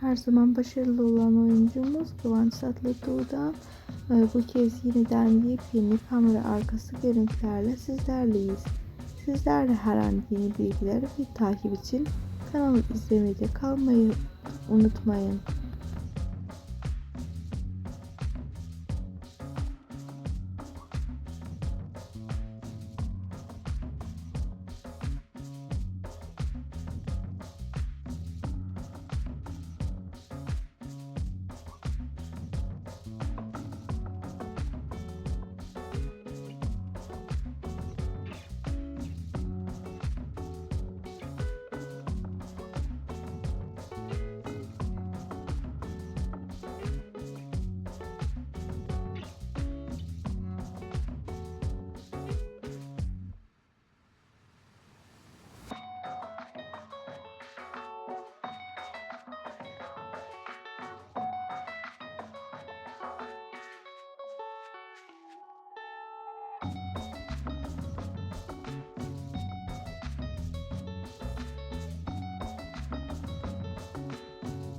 Her zaman başarılı olan oyuncumuz Kıvanç Tatlıtuğ'dan ee, bu kez yeniden yepyeni kamera arkası görüntülerle sizlerleyiz. Sizler de her an yeni bilgiler ve takip için kanalı izlemede kalmayı unutmayın.